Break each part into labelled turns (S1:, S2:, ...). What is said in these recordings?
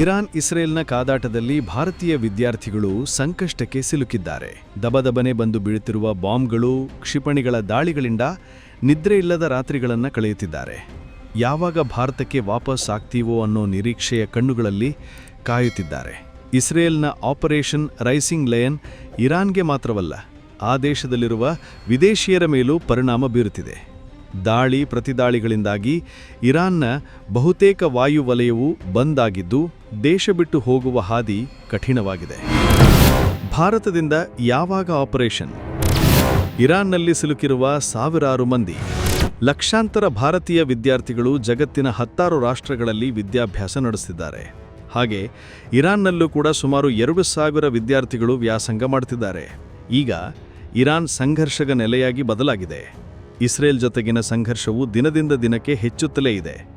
S1: Iran ಇಸ್ರೇಲ್ನ ಕಾದಾಟದಲ್ಲಿ ಭಾರತೀಯ ವಿದ್ಯಾರ್ಥಿಗಳು ಸಂಕಷ್ಟಕ್ಕೆ ಸಿಲುಕಿದ್ದಾರೆ. ದಬದಬನೆ ಬಂದು ಬೀಳುತ್ತಿರುವ ಬಾಂಬ್ಗಳು, ಕ್ಷಿಪಣಿಗಳ ದಾಳಿಗಳಿಂದ ನಿದ್ರೆಯಿಲ್ಲದ ರಾತ್ರಿಗಳನ್ನು ಕಳೆಯುತ್ತಿದ್ದಾರೆ. ಯಾವಾಗ ಭಾರತಕ್ಕೆ ವಾಪಸ್ ಆಗ್ತೀವೋ ಅನ್ನೋ ನಿರೀಕ್ಷೆಯ ಕಣ್ಣುಗಳಲ್ಲಿ ಕಾಯುತ್ತಿದ್ದಾರೆ. ಇಸ್ರೇಲ್ನ ಆಪರೇಷನ್ ರೈಸಿಂಗ್ ಲಯನ್ ಇರಾನ್ಗೆ ಮಾತ್ರವಲ್ಲ, ಆ ದೇಶದಲ್ಲಿರುವ ವಿದೇಶಿಯರ ಮೇಲೂ ಪರಿಣಾಮ ಬೀರುತ್ತಿದೆ. ದಾಳಿ ಪ್ರತಿದಾಳಿಗಳಿಂದಾಗಿ ಇರಾನ್ನ ಬಹುತೇಕ ವಾಯುವಲಯವು ಬಂದ್ ಆಗಿದ್ದು ದೇಶ ಬಿಟ್ಟು ಹೋಗುವ ಹಾದಿ ಕಠಿಣವಾಗಿದೆ. ಭಾರತದಿಂದ ಯಾವಾಗ ಆಪರೇಷನ್? ಇರಾನ್ನಲ್ಲಿ ಸಿಲುಕಿರುವ ಸಾವಿರಾರು ಮಂದಿ. ಲಕ್ಷಾಂತರ ಭಾರತೀಯ ವಿದ್ಯಾರ್ಥಿಗಳು ಜಗತ್ತಿನ ಹತ್ತಾರು ರಾಷ್ಟ್ರಗಳಲ್ಲಿ ವಿದ್ಯಾಭ್ಯಾಸ ನಡೆಸಿದ್ದಾರೆ ಹಾಗೆ ಇರಾನ್ನಲ್ಲೂ ಕೂಡ ಸುಮಾರು ಎರಡು ಸಾವಿರ ವಿದ್ಯಾರ್ಥಿಗಳು ವ್ಯಾಸಂಗ ಮಾಡುತ್ತಿದ್ದಾರೆ ಈಗ ಇರಾನ್ ಸಂಘರ್ಷದ ನೆಲೆಯಾಗಿ ಬದಲಾಗಿದೆ. ಇಸ್ರೇಲ್ ಜೊತೆಗಿನ ಸಂಘರ್ಷವು ದಿನದಿಂದ ದಿನಕ್ಕೆ ಹೆಚ್ಚುತ್ತಲೇ ಇದೆ.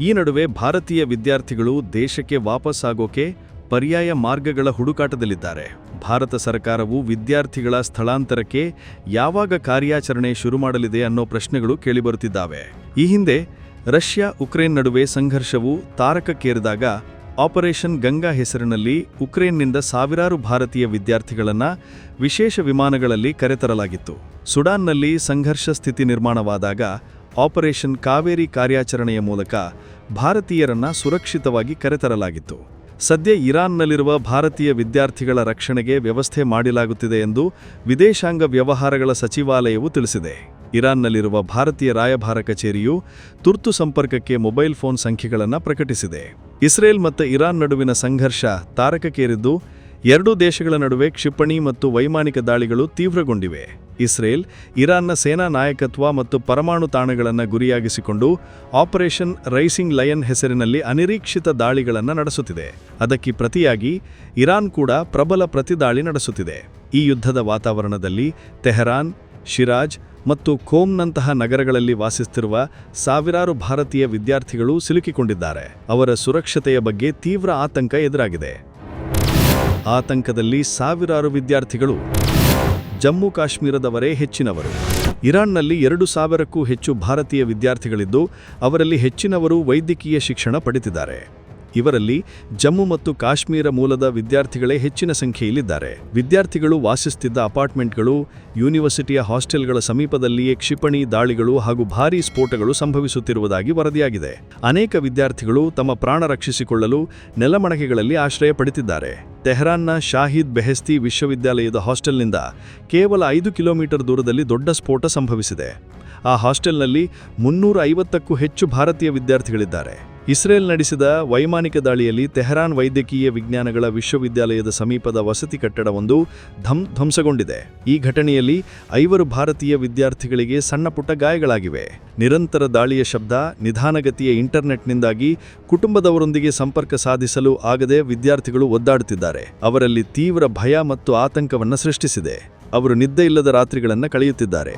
S1: ಈ ನಡುವೆ ಭಾರತೀಯ ವಿದ್ಯಾರ್ಥಿಗಳು ದೇಶಕ್ಕೆ ವಾಪಸ್ಸಾಗೋಕೆ ಪರ್ಯಾಯ ಮಾರ್ಗಗಳ ಹುಡುಕಾಟದಲ್ಲಿದ್ದಾರೆ. ಭಾರತ ಸರ್ಕಾರವು ವಿದ್ಯಾರ್ಥಿಗಳ ಸ್ಥಳಾಂತರಕ್ಕೆ ಯಾವಾಗ ಕಾರ್ಯಾಚರಣೆ ಶುರು ಮಾಡಲಿದೆ ಅನ್ನೋ ಪ್ರಶ್ನೆಗಳು ಕೇಳಿಬರುತ್ತಿದ್ದಾವೆ. ಈ ಹಿಂದೆ ರಷ್ಯಾ ಉಕ್ರೇನ್ ನಡುವೆ ಸಂಘರ್ಷವು ತಾರಕಕ್ಕೇರಿದಾಗ ಆಪರೇಷನ್ ಗಂಗಾ ಹೆಸರಿನಲ್ಲಿ ಉಕ್ರೇನ್ನಿಂದ ಸಾವಿರಾರು ಭಾರತೀಯ ವಿದ್ಯಾರ್ಥಿಗಳನ್ನು ವಿಶೇಷ ವಿಮಾನಗಳಲ್ಲಿ ಕರೆತರಲಾಗಿತ್ತು. ಸುಡಾನ್ನಲ್ಲಿ ಸಂಘರ್ಷ ಸ್ಥಿತಿ ನಿರ್ಮಾಣವಾದಾಗ ಆಪರೇಷನ್ ಕಾವೇರಿ ಕಾರ್ಯಾಚರಣೆಯ ಮೂಲಕ ಭಾರತೀಯರನ್ನ ಸುರಕ್ಷಿತವಾಗಿ ಕರೆತರಲಾಗಿತ್ತು. ಸದ್ಯ ಇರಾನ್ನಲ್ಲಿರುವ ಭಾರತೀಯ ವಿದ್ಯಾರ್ಥಿಗಳ ರಕ್ಷಣೆಗೆ ವ್ಯವಸ್ಥೆ ಮಾಡಲಾಗುತ್ತಿದೆ ಎಂದು ವಿದೇಶಾಂಗ ವ್ಯವಹಾರಗಳ ಸಚಿವಾಲಯವು ತಿಳಿಸಿದೆ. ಇರಾನ್ನಲ್ಲಿರುವ ಭಾರತೀಯ ರಾಯಭಾರ ಕಚೇರಿಯು ತುರ್ತು ಸಂಪರ್ಕಕ್ಕೆ ಮೊಬೈಲ್ ಫೋನ್ ಸಂಖ್ಯೆಗಳನ್ನು ಪ್ರಕಟಿಸಿದೆ. ಇಸ್ರೇಲ್ ಮತ್ತು ಇರಾನ್ ನಡುವಿನ ಸಂಘರ್ಷ ತಾರಕಕ್ಕೇರಿದ್ದು, ಎರಡೂ ದೇಶಗಳ ನಡುವೆ ಕ್ಷಿಪಣಿ ಮತ್ತು ವೈಮಾನಿಕ ದಾಳಿಗಳು ತೀವ್ರಗೊಂಡಿವೆ. ಇಸ್ರೇಲ್, ಇರಾನ್ನ ಸೇನಾ ನಾಯಕತ್ವ ಮತ್ತು ಪರಮಾಣು ತಾಣಗಳನ್ನು ಗುರಿಯಾಗಿಸಿಕೊಂಡು ಆಪರೇಷನ್ ರೈಸಿಂಗ್ ಲಯನ್ ಹೆಸರಿನಲ್ಲಿ ಅನಿರೀಕ್ಷಿತ ದಾಳಿಗಳನ್ನು ನಡೆಸುತ್ತಿದೆ. ಅದಕ್ಕೆ ಪ್ರತಿಯಾಗಿ ಇರಾನ್ ಕೂಡ ಪ್ರಬಲ ಪ್ರತಿದಾಳಿ ನಡೆಸುತ್ತಿದೆ. ಈ ಯುದ್ಧದ ವಾತಾವರಣದಲ್ಲಿ ತೆಹರಾನ್, ಶಿರಾಜ್ ಮತ್ತು ಕೋಮ್ನಂತಹ ನಗರಗಳಲ್ಲಿ ವಾಸಿಸುತ್ತಿರುವ ಸಾವಿರಾರು ಭಾರತೀಯ ವಿದ್ಯಾರ್ಥಿಗಳು ಸಿಲುಕಿಕೊಂಡಿದ್ದಾರೆ. ಅವರ ಸುರಕ್ಷತೆಯ ಬಗ್ಗೆ ತೀವ್ರ ಆತಂಕ ಎದುರಾಗಿದೆ. ಆತಂಕದಲ್ಲಿ ಸಾವಿರಾರು ವಿದ್ಯಾರ್ಥಿಗಳು, ಜಮ್ಮು ಕಾಶ್ಮೀರದವರೇ ಹೆಚ್ಚಿನವರು. ಇರಾನ್ನಲ್ಲಿ ಎರಡು ಸಾವಿರಕ್ಕೂ ಹೆಚ್ಚು ಭಾರತೀಯ ವಿದ್ಯಾರ್ಥಿಗಳಿದ್ದು, ಅವರಲ್ಲಿ ಹೆಚ್ಚಿನವರು ವೈದ್ಯಕೀಯ ಶಿಕ್ಷಣ ಪಡೆದಿದ್ದಾರೆ. ಇವರಲ್ಲಿ ಜಮ್ಮು ಮತ್ತು ಕಾಶ್ಮೀರ ಮೂಲದ ವಿದ್ಯಾರ್ಥಿಗಳೇ ಹೆಚ್ಚಿನ ಸಂಖ್ಯೆಯಲ್ಲಿದ್ದಾರೆ. ವಿದ್ಯಾರ್ಥಿಗಳು ವಾಸಿಸುತ್ತಿದ್ದ ಅಪಾರ್ಟ್ಮೆಂಟ್ಗಳು, ಯೂನಿವರ್ಸಿಟಿಯ ಹಾಸ್ಟೆಲ್ಗಳ ಸಮೀಪದಲ್ಲಿಯೇ ಕ್ಷಿಪಣಿ, ದಾಳಿಗಳು ಹಾಗೂ ಭಾರೀ ಸ್ಫೋಟಗಳು ಸಂಭವಿಸುತ್ತಿರುವುದಾಗಿ ವರದಿಯಾಗಿದೆ. ಅನೇಕ ವಿದ್ಯಾರ್ಥಿಗಳು ತಮ್ಮ ಪ್ರಾಣ ರಕ್ಷಿಸಿಕೊಳ್ಳಲು ನೆಲಮಣಕೆಗಳಲ್ಲಿ ಆಶ್ರಯ ಪಡೆದಿದ್ದಾರೆ ತೆಹರಾನ್ನ ಶಾಹಿದ್ ಬೆಹಸ್ತಿ ವಿಶ್ವವಿದ್ಯಾಲಯದ ಹಾಸ್ಟೆಲ್ನಿಂದ ಕೇವಲ ಐದು ಕಿಲೋಮೀಟರ್ ದೂರದಲ್ಲಿ ದೊಡ್ಡ ಸ್ಫೋಟ ಸಂಭವಿಸಿದೆ. ಆ ಹಾಸ್ಟೆಲ್ನಲ್ಲಿ ಮುನ್ನೂರ ಐವತ್ತಕ್ಕೂ ಹೆಚ್ಚು ಭಾರತೀಯ ವಿದ್ಯಾರ್ಥಿಗಳಿದ್ದಾರೆ. ಇಸ್ರೇಲ್ ನಡೆಸಿದ ವೈಮಾನಿಕ ದಾಳಿಯಲ್ಲಿ ತೆಹರಾನ್ ವೈದ್ಯಕೀಯ ವಿಜ್ಞಾನಗಳ ವಿಶ್ವವಿದ್ಯಾಲಯದ ಸಮೀಪದ ವಸತಿ ಕಟ್ಟಡವೊಂದು ಧಮ್ ಧ್ವಂಸಗೊಂಡಿದೆ. ಈ ಘಟನೆಯಲ್ಲಿ ಐವರು ಭಾರತೀಯ ವಿದ್ಯಾರ್ಥಿಗಳಿಗೆ ಸಣ್ಣಪುಟ್ಟ ಗಾಯಗಳಾಗಿವೆ. ನಿರಂತರ ದಾಳಿಯ ಶಬ್ದ, ನಿಧಾನಗತಿಯ ಇಂಟರ್ನೆಟ್ನಿಂದಾಗಿ ಕುಟುಂಬದವರೊಂದಿಗೆ ಸಂಪರ್ಕ ಸಾಧಿಸಲು ಆಗದೆ ವಿದ್ಯಾರ್ಥಿಗಳು ಒದ್ದಾಡುತ್ತಿದ್ದಾರೆ. ಅವರಲ್ಲಿ ತೀವ್ರ ಭಯ ಮತ್ತು ಆತಂಕವನ್ನು ಸೃಷ್ಟಿಸಿದೆ. ಅವರು ನಿದ್ದೆ ಇಲ್ಲದ ರಾತ್ರಿಗಳನ್ನು ಕಳೆಯುತ್ತಿದ್ದಾರೆ.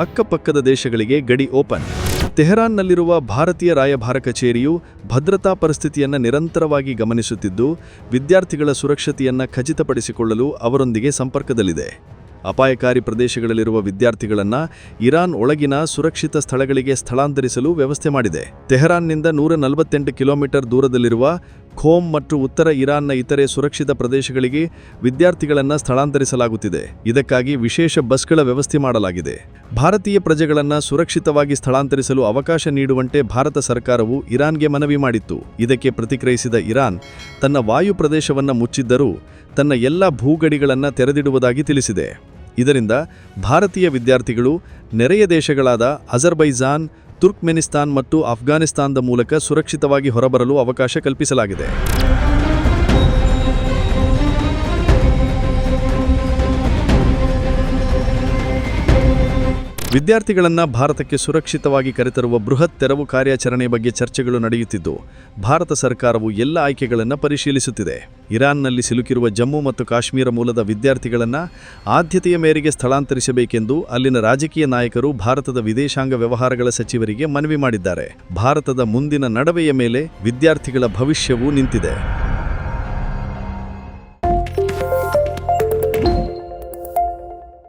S1: ಅಕ್ಕಪಕ್ಕದ ದೇಶಗಳಿಗೆ ಗಡಿ ಓಪನ್. ತೆಹರಾನ್ನಲ್ಲಿರುವ ಭಾರತೀಯ ರಾಯಭಾರ ಕಚೇರಿಯು ಭದ್ರತಾ ಪರಿಸ್ಥಿತಿಯನ್ನು ನಿರಂತರವಾಗಿ ಗಮನಿಸುತ್ತಿದ್ದು, ವಿದ್ಯಾರ್ಥಿಗಳ ಸುರಕ್ಷತೆಯನ್ನು ಖಚಿತಪಡಿಸಿಕೊಳ್ಳಲು ಅವರೊಂದಿಗೆ ಸಂಪರ್ಕದಲ್ಲಿದೆ. ಅಪಾಯಕಾರಿ ಪ್ರದೇಶಗಳಲ್ಲಿರುವ ವಿದ್ಯಾರ್ಥಿಗಳನ್ನು ಇರಾನ್ ಒಳಗಿನ ಸುರಕ್ಷಿತ ಸ್ಥಳಗಳಿಗೆ ಸ್ಥಳಾಂತರಿಸಲು ವ್ಯವಸ್ಥೆ ಮಾಡಿದೆ. ತೆಹರಾನ್ನಿಂದ ನೂರ ನಲವತ್ತೆಂಟು ಕಿಲೋಮೀಟರ್ ದೂರದಲ್ಲಿರುವ ಖೋಮ್ ಮತ್ತು ಉತ್ತರ ಇರಾನ್ನ ಇತರೆ ಸುರಕ್ಷಿತ ಪ್ರದೇಶಗಳಿಗೆ ವಿದ್ಯಾರ್ಥಿಗಳನ್ನು ಸ್ಥಳಾಂತರಿಸಲಾಗುತ್ತಿದೆ. ಇದಕ್ಕಾಗಿ ವಿಶೇಷ ಬಸ್ಗಳ ವ್ಯವಸ್ಥೆ ಮಾಡಲಾಗಿದೆ. ಭಾರತೀಯ ಪ್ರಜೆಗಳನ್ನು ಸುರಕ್ಷಿತವಾಗಿ ಸ್ಥಳಾಂತರಿಸಲು ಅವಕಾಶ ನೀಡುವಂತೆ ಭಾರತ ಸರ್ಕಾರವು ಇರಾನ್ಗೆ ಮನವಿ ಮಾಡಿತ್ತು. ಇದಕ್ಕೆ ಪ್ರತಿಕ್ರಿಯಿಸಿದ ಇರಾನ್, ತನ್ನ ವಾಯು ಪ್ರದೇಶವನ್ನು ಮುಚ್ಚಿದ್ದರೂ ತನ್ನ ಎಲ್ಲ ಭೂಗಡಿಗಳನ್ನು ತೆರೆದಿಡುವುದಾಗಿ ತಿಳಿಸಿದೆ. ಇದರಿಂದ ಭಾರತೀಯ ವಿದ್ಯಾರ್ಥಿಗಳು, ನೆರೆಯ ದೇಶಗಳಾದ ಅಜರ್ಬೈಜಾನ್ ತುರ್ಕ್ಮೆನಿಸ್ತಾನ್ ಮತ್ತು ಅಫ್ಘಾನಿಸ್ತಾನದ ಮೂಲಕ ಸುರಕ್ಷಿತವಾಗಿ ಹೊರಬರಲು ಅವಕಾಶ ಕಲ್ಪಿಸಲಾಗಿದೆ. ವಿದ್ಯಾರ್ಥಿಗಳನ್ನು ಭಾರತಕ್ಕೆ ಸುರಕ್ಷಿತವಾಗಿ ಕರೆತರುವ ಬೃಹತ್ ತೆರವು ಕಾರ್ಯಾಚರಣೆ ಬಗ್ಗೆ ಚರ್ಚೆಗಳು ನಡೆಯುತ್ತಿದ್ದು, ಭಾರತ ಸರ್ಕಾರವು ಎಲ್ಲ ಆಯ್ಕೆಗಳನ್ನು ಪರಿಶೀಲಿಸುತ್ತಿದೆ. ಇರಾನ್ನಲ್ಲಿ ಸಿಲುಕಿರುವ ಜಮ್ಮು ಮತ್ತು ಕಾಶ್ಮೀರ ಮೂಲದ ವಿದ್ಯಾರ್ಥಿಗಳನ್ನು ಆದ್ಯತೆಯ ಮೇರೆಗೆ ಸ್ಥಳಾಂತರಿಸಬೇಕೆಂದು ಅಲ್ಲಿನ ರಾಜಕೀಯ ನಾಯಕರು ಭಾರತದ ವಿದೇಶಾಂಗ ವ್ಯವಹಾರಗಳ ಸಚಿವರಿಗೆ ಮನವಿ ಮಾಡಿದ್ದಾರೆ. ಭಾರತದ ಮುಂದಿನ ನಡವೆಯ ಮೇಲೆ ವಿದ್ಯಾರ್ಥಿಗಳ ಭವಿಷ್ಯವೂ ನಿಂತಿದೆ.